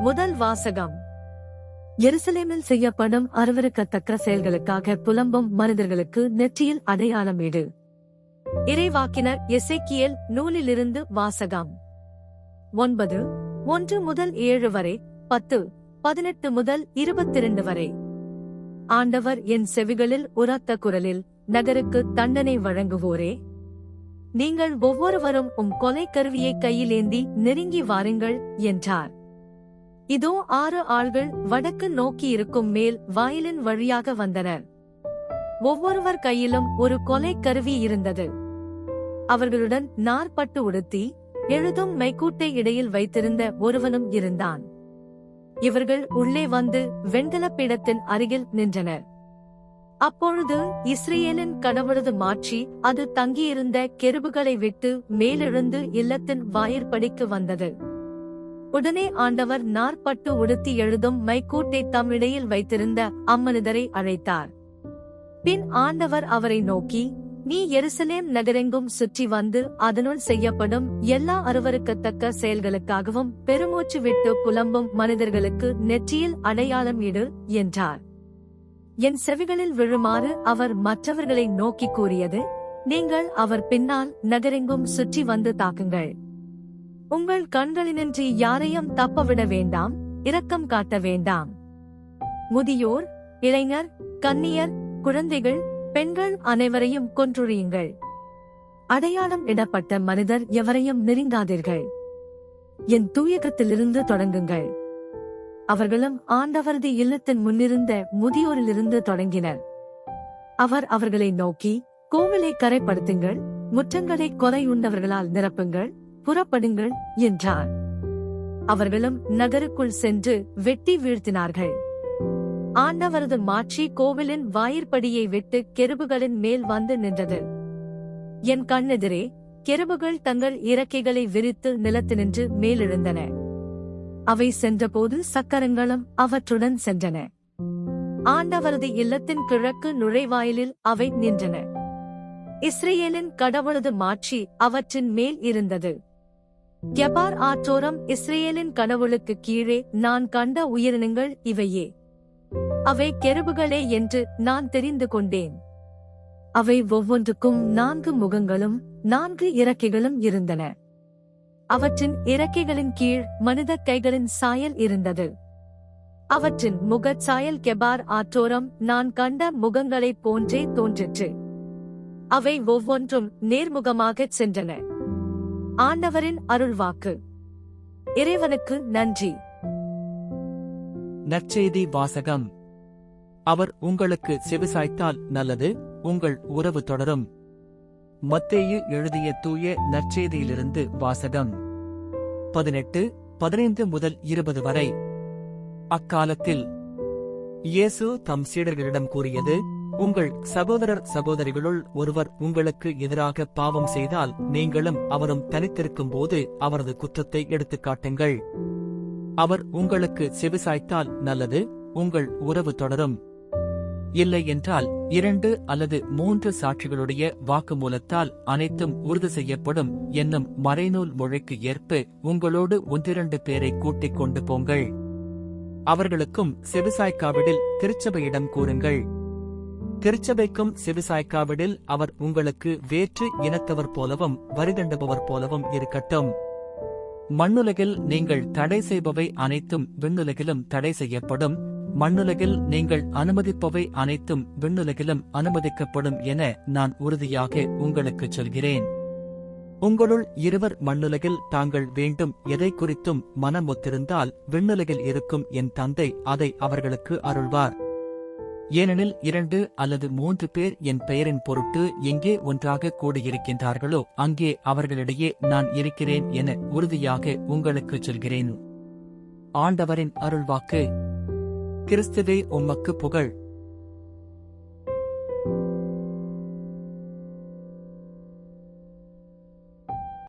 முதல் வாசகம். எருசலேமில் செய்யப்படும் அருவருக்கத்தக்க செயல்களுக்காக புலம்பும் மனிதர்களுக்கு நெற்றியில் அடையாளம் இடு இறைவாக்கினர் எசைக்கியல் நூலிலிருந்து வாசகம். ஒன்பது ஒன்று முதல் ஏழு வரை பத்து. பதினெட்டு முதல் இருபத்திரண்டு வரை. ஆண்டவர் என் செவிகளில் உரத்த குரலில் நகருக்கு தண்டனை வழங்குவோரே. நீங்கள் ஒவ்வொருவரும் உம் கொலை கருவியை கையிலேந்தி நெருங்கி வாருங்கள் என்றார். இதோ ஆறு ஆள்கள் வடக்கு நோக்கி இருக்கும் மேல் வாயிலின் வழியாக வந்தனர். ஒவ்வொருவர் கையிலும் ஒரு கொலை கருவி இருந்தது. அவர்களுடன் நாற்பட்டு உடுத்தி எழுதும் மைக்கூட்டை இடையில் வைத்திருந்த ஒருவனும் இருந்தான். இவர்கள் உள்ளே வந்து வெண்கலப் பீடத்தின் அருகில் நின்றனர். அப்பொழுது இஸ்ரேலின் கடவுளது மாற்றி அது தங்கியிருந்த கெருபுகளை விட்டு மேலெழுந்து இல்லத்தின் வாயிற்படிக்கு வந்தது. உடனே ஆண்டவர் நார்பட்டு உடுத்தி எழுதும் மைக்கூட்டை தம்மிடையில் வைத்திருந்த அம்மனிதரை அழைத்தார். பின் ஆண்டவர் அவரை நோக்கி நீ எருசலேம் நகரெங்கும் சுற்றி வந்து அதனுள் செய்யப்படும் எல்லா அருவருக்கத்தக்க செயல்களுக்காகவும் பெருமூச்சு விட்டு புலம்பும் மனிதர்களுக்கு நெற்றியில் அடையாளம் இடு என்றார். என் செவிகளில் விழுமாறு அவர் மற்றவர்களை நோக்கி கூறியது நீங்கள் அவர் பின்னால் நகரெங்கும் சுற்றி வந்து தாக்குங்கள். உங்கள் கண்களினின்றி யாரையும் தப்பவிட வேண்டாம் இரக்கம் காட்ட வேண்டாம். முதியோர் இளைஞர் கன்னியர் குழந்தைகள் பெண்கள் அனைவரையும் கொன்றுழியுங்கள். அடையாளம் இடப்பட்ட மனிதர் எவரையும் நெருங்காதீர்கள். என் தூயகத்திலிருந்து தொடங்குங்கள். அவர்களும் ஆண்டவரது இல்லத்தின் முன்னிருந்த முதியோரிலிருந்து தொடங்கினர். அவர் அவர்களை நோக்கி கோவிலை கரைப்படுத்துங்கள் முற்றங்களை கொலை உண்டவர்களால் நிரப்புங்கள் புறப்படுங்கள் என்றார். அவர்களும் நகருக்குள் சென்று வெட்டி வீழ்த்தினார்கள். ஆண்டவரது மாட்சி கோவிலின் வாயிற்படியை விட்டு கெருபுகளின் மேல் வந்து நின்றது. என் கண்ணெதிரே கெருபுகள் தங்கள் இறக்கைகளை விரித்து நிலத்து நின்று மேலெழுந்தன. அவை சென்றபோது சக்கரங்களும் அவற்றுடன் சென்றன. ஆண்டவரது இல்லத்தின் கிழக்கு நுழைவாயிலில் அவை நின்றன. இஸ்ரேலின் கடவுளது மாட்சி அவற்றின் மேல் இருந்தது. கெபார் ஆற்றோரம் இஸ்ரேலின் கடவுளுக்கு கீழே நான் கண்ட உயிரினங்கள் இவையே. அவை கெருபுகளே என்று நான் தெரிந்து கொண்டேன். அவை ஒவ்வொன்றுக்கும் நான்கு முகங்களும் நான்கு இறக்கைகளும் இருந்தன. அவற்றின் இறக்கைகளின் கீழ் மனித கைகளின் சாயல் இருந்தது. அவற்றின் முகச் சாயல் கெபார் ஆற்றோரம் நான் கண்ட முகங்களைப் போன்றே தோன்றிற்று. அவை ஒவ்வொன்றும் நேர்முகமாகச் சென்றன. ஆண்டவரின் அருள்வாக்கு. இறைவனுக்கு நன்றி. நற்செய்தி வாசகம். அவர் உங்களுக்கு செவிசாய்த்தால் நல்லது உங்கள் உறவு தொடரும். மத்தேயு எழுதிய தூய நற்செய்தியிலிருந்து வாசகம். பதினெட்டு பதினைந்து முதல் இருபது வரை. அக்காலத்தில் இயேசு தம் சீடர்களிடம் கூறியது உங்கள் சகோதரர் சகோதரிகளுள் ஒருவர் உங்களுக்கு எதிராக பாவம் செய்தால் நீங்களும் அவரும் தனித்திருக்கும் போது அவரது குற்றத்தை எடுத்துக் காட்டுங்கள் அவர் உங்களுக்கு செவிசாய்த்தால் நல்லது உங்கள் உறவு தொடரும். இல்லை என்றால் இரண்டு அல்லது மூன்று சாட்சிகளுடைய வாக்குமூலத்தால் அனைத்தும் உறுதி செய்யப்படும் என்னும் மறைநூல் மொழிக்கு ஏற்ப உங்களோடு ஒன்றிரண்டு பேரை கூட்டிக் கொண்டு போங்கள். அவர்களுக்கும் செவிசாய்க்காவிடில் திருச்சபையிடம் கூறுங்கள். திருச்சபைக்கும் செவிசாய்க்காவிடில் அவர் உங்களுக்கு வேற்று இனத்தவர் போலவும் வரிதண்டுபவர் போலவும் இருக்கட்டும். மண்ணுலகில் நீங்கள் தடை செய்பவை அனைத்தும் விண்ணுலகிலும் தடை செய்யப்படும். மண்ணுலகில் நீங்கள் அனுமதிப்பவை அனைத்தும் விண்ணுலகிலும் அனுமதிக்கப்படும் என நான் உறுதியாக உங்களுக்குச் சொல்கிறேன். உங்களுள் இருவர் மண்ணுலகில் தாங்கள் வேண்டும் எதை குறித்தும் மனம் ஒத்திருந்தால் விண்ணுலகில் இருக்கும் என் தந்தை அதை அவர்களுக்கு அருள்வார். ஏனெனில் இரண்டு அல்லது மூன்று பேர் என் பெயரின் பொருட்டு எங்கே ஒன்றாக கூடியிருக்கின்றார்களோ அங்கே அவர்களிடையே நான் இருக்கிறேன் என உறுதியாக உங்களுக்குச் சொல்கிறேன். ஆண்டவரின் அருள்வாக்கு கிறிஸ்துவே உம்மக்கு புகழ்.